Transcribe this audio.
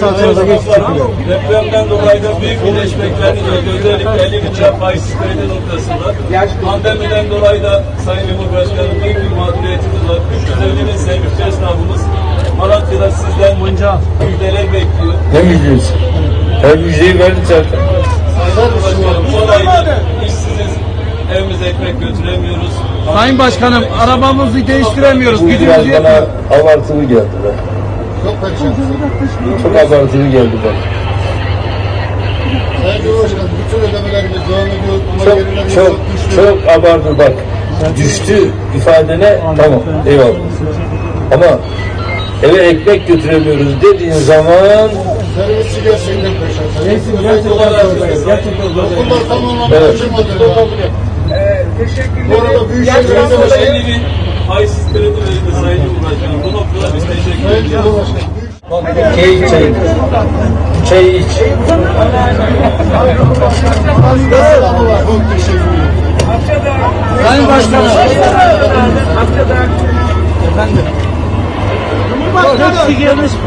salçamıza geçti. Depremden dolayı da büyük birleşmeklerini gördü. Özellikle 50 bin lira faizsiz kredi noktasında. Pandemiden dolayı da Sayın Cumhurbaşkanım büyük bir mağduriyetimiz var. 350 bin sevgili esnafımız Malatya'da sizden müjdeler bekliyor. Ne müjdesi? Her müjdeyi verdik zaten. Sayın Cumhurbaşkanım bu ayda işsiziz. Evimize ekmek götüremiyoruz. Sayın Başkanım arabamızı değiştiremiyoruz. Bu Gücümüz biraz yetmiyor. bana abartılı geldi be. Çok perişan. Çok abartılı geldi bana. Sayın Cumhurbaşkanım bütün ödemelerimiz devam ediyor. Ama Çok geriler çok çok abartı bak. Düştü ifadene tamam eyvallah. Ama eve ekmek götüremiyoruz dediğin zaman Servisçi gerçekten perişan. Servisçi Gerçekten gerçekten Okullar tam anlamda Evet. açılmadı. Bu arada Büyükşehir'de de 50 bin faizsiz kredi verildi Sayın Cumhurbaşkanım. Bu noktada biz Cumhurbaşkanım. çay çay. Çay iç. Teşekkür ederim. Sayın Başkanım. Sen de sorun.